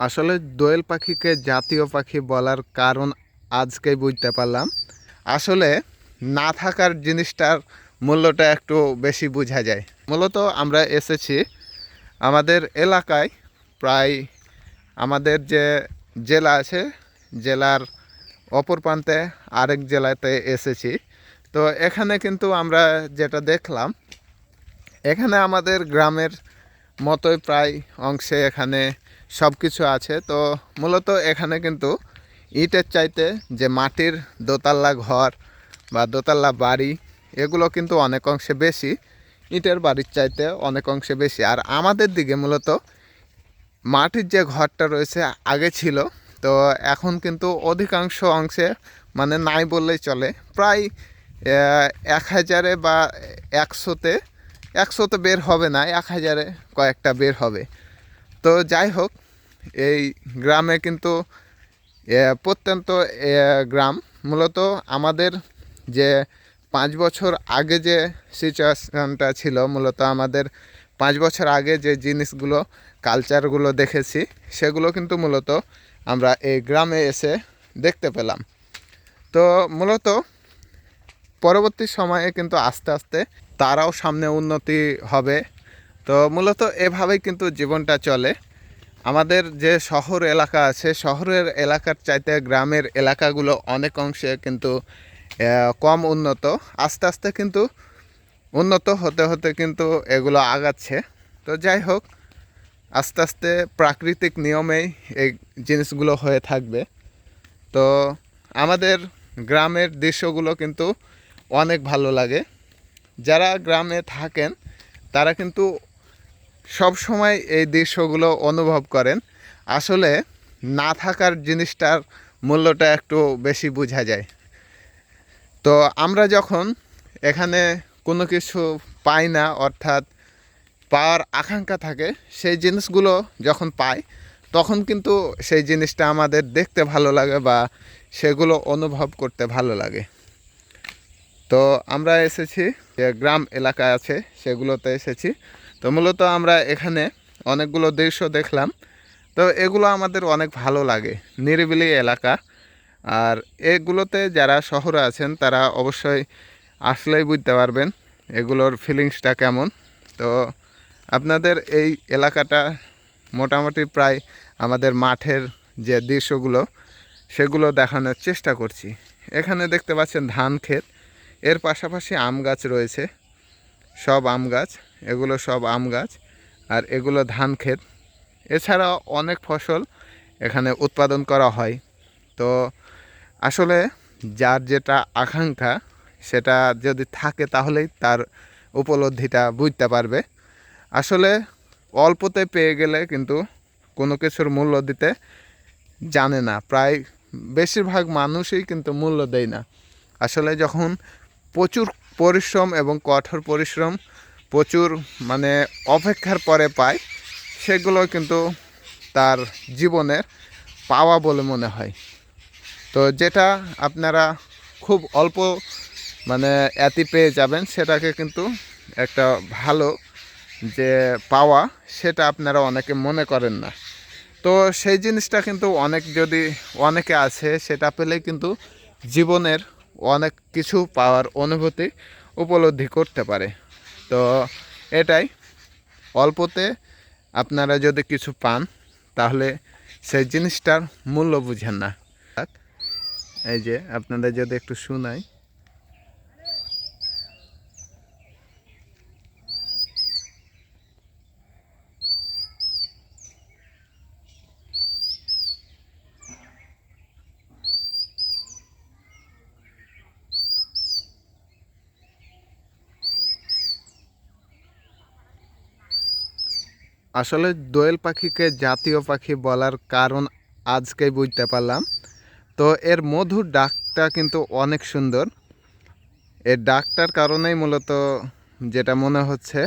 আসলে দোয়েল পাখিকে জাতীয় পাখি বলার কারণ আজকেই বুঝতে পারলাম। আসলে না থাকার জিনিসটার মূল্যটা একটু বেশি বোঝা যায়। মূলত আমরা এসেছি আমাদের এলাকায় প্রায় আমাদের যে জেলা আছে, জেলার অপর প্রান্তে আরেক জেলাতে এসেছি। তো এখানে কিন্তু আমরা যেটা দেখলাম, এখানে আমাদের গ্রামের মতোই প্রায় অংশে এখানে সব কিছু আছে। তো মূলত এখানে কিন্তু ইটের চাইতে যে মাটির দোতলা ঘর বা দোতাল্লা বাড়ি, এগুলো কিন্তু অনেক অংশে বেশি। ইটের বাড়ির চাইতে অনেক অংশে বেশি। আর আমাদের দিকে মূলত মাটির যে ঘরটা রয়েছে আগে ছিল, তো এখন কিন্তু অধিকাংশ অংশে মানে নাই বললেই চলে। প্রায় এক হাজারে বা একশোতে একশোতে বের হবে না, এক হাজারে কয়েকটা বের হবে। তো যাই হোক, এই গ্রামে কিন্তু প্রত্যন্ত গ্রাম। মূলত আমাদের যে পাঁচ বছর আগে যে সিচুয়েশনটা ছিল, মূলত আমাদের পাঁচ বছর আগে যে জিনিসগুলো, কালচারগুলো দেখেছি, সেগুলো কিন্তু মূলত আমরা এই গ্রামে এসে দেখতে পেলাম। তো মূলত পরবর্তী সময়ে কিন্তু আস্তে আস্তে তারাও সামনে উন্নতি হবে। তো মূলত এভাবেই কিন্তু জীবনটা চলে। আমাদের যে শহর এলাকা আছে, শহরের এলাকার চাইতে গ্রামের এলাকাগুলো অনেক অংশে কিন্তু কম উন্নত। আস্তে আস্তে কিন্তু উন্নত হতে হতে কিন্তু এগুলো আগাচ্ছে। তো যাই হোক, আস্তে আস্তে প্রাকৃতিক নিয়মেই এই জিনিসগুলো হয়ে থাকবে। তো আমাদের গ্রামের দৃশ্যগুলো কিন্তু অনেক ভালো লাগে। যারা গ্রামে থাকেন, তারা কিন্তু সব সময় এই দৃশ্যগুলো অনুভব করেন। আসলে না থাকার জিনিসটার মূল্যটা একটু বেশি বোঝা যায়। তো আমরা যখন এখানে কোনো কিছু পাই না, অর্থাৎ পাওয়ার আকাঙ্ক্ষা থাকে, সেই জিনিসগুলো যখন পাই, তখন কিন্তু সেই জিনিসটা আমাদের দেখতে ভালো লাগে বা সেগুলো অনুভব করতে ভালো লাগে। তো আমরা এসেছি, যে গ্রাম এলাকা আছে, সেগুলোতে এসেছি। তো মূলত আমরা এখানে অনেকগুলো দৃশ্য দেখলাম। তো এগুলো আমাদের অনেক ভালো লাগে, নিরিবিলি এলাকা। আর এগুলোতে যারা শহরে আছেন, তারা অবশ্যই আসলেই বুঝতে পারবেন এগুলোর ফিলিংসটা কেমন। তো আপনাদের এই এলাকাটা মোটামুটি প্রায় আমাদের মাঠের যে দৃশ্যগুলো, সেগুলো দেখানোর চেষ্টা করছি। এখানে দেখতে পাচ্ছেন ধান ক্ষেত। এর পাশাপাশি আম গাছ রয়েছে। সব আম গাছ, এগুলো সব আম গাছ, আর এগুলো ধান ক্ষেত। এছাড়া অনেক ফসল এখানে উৎপাদন করা হয়। তো আসলে যার যেটা আকাঙ্ক্ষা, সেটা যদি থাকে তাহলেই তার উপলব্ধিটা বুঝতে পারবে। আসলে অল্পতে পেয়ে গেলে কিন্তু কোনো কিছুর মূল্য দিতে জানে না। প্রায় বেশিরভাগ মানুষই কিন্তু মূল্য দেয় না। আসলে যখন প্রচুর পরিশ্রম এবং কঠোর পরিশ্রম, প্রচুর মানে অপেক্ষার পরে পায়, সেগুলো কিন্তু তার জীবনের পাওয়া বলে মনে হয়। তো যেটা আপনারা খুব অল্প মানে এতি পেয়ে যাবেন, সেটাকে কিন্তু একটা ভালো যে পাওয়া, সেটা আপনারা অনেকে মনে করেন না। তো সেই জিনিসটা কিন্তু অনেক যদি অনেকে আছে, সেটা পেলে কিন্তু জীবনের অনেক কিছু পাওয়ার অনুভূতি উপলব্ধি করতে পারে। তো এটাই। অল্পতে আপনারা যদি কিছু পান, তাহলে সেই জিনিসটার মূল্য বুঝেন না। এই যে আপনাদের যদি একটু শুনাই। আসলে দোয়েল পাখিকে জাতীয় পাখি বলার কারণ আজকেই বুঝতে পারলাম। তো এর মধুর ডাকটা কিন্তু অনেক সুন্দর। এর ডাকটার কারণেই মূলত যেটা মনে হচ্ছে,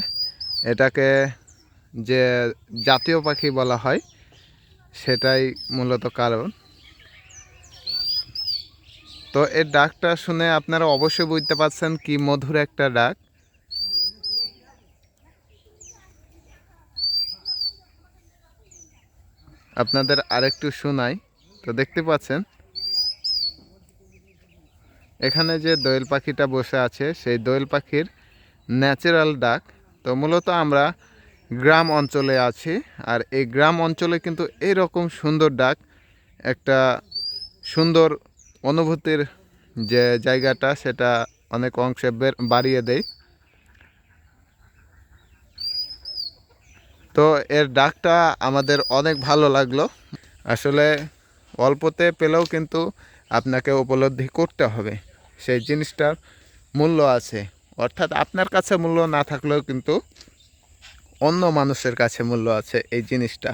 এটাকে যে জাতীয় পাখি বলা হয়, সেটাই মূলত কারণ। তো এর ডাকটা শুনে আপনারা অবশ্যই বুঝতে পারছেন কি মধুর একটা ডাক। আপনাদের আরেকটু শোনাই। তো দেখতে পাচ্ছেন, এখানে যে দোয়েল পাখিটা বসে আছে, সেই দোয়েল পাখির ন্যাচারাল ডাক। তো মূলত আমরা গ্রাম অঞ্চলে আছি, আর এই গ্রাম অঞ্চলে কিন্তু এরকম সুন্দর ডাক, একটা সুন্দর অনুভূতির যে জায়গাটা, সেটা অনেক অংশে বাড়িয়ে দেয়। তো এর ডাকটা আমাদের অনেক ভালো লাগল। আসলে অল্পতে পেলেও কিন্তু আপনাকে উপলব্ধি করতে হবে। সেই জিনিসটার মূল্য আছে। অর্থাৎ আপনার কাছে মূল্য না থাকলেও কিন্তু অন্য মানুষের কাছে মূল্য আছে এই জিনিসটা।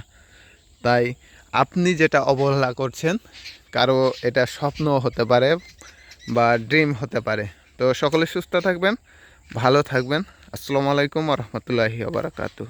তাই আপনি যেটা অবহেলা করছেন, কারও এটা স্বপ্ন হতে পারে বা ড্রিম হতে পারে। তো সকলে সুস্থ থাকবেন, ভালো থাকবেন। আসসালামু আলাইকুম রহমতুল্লাহি বারাকাতু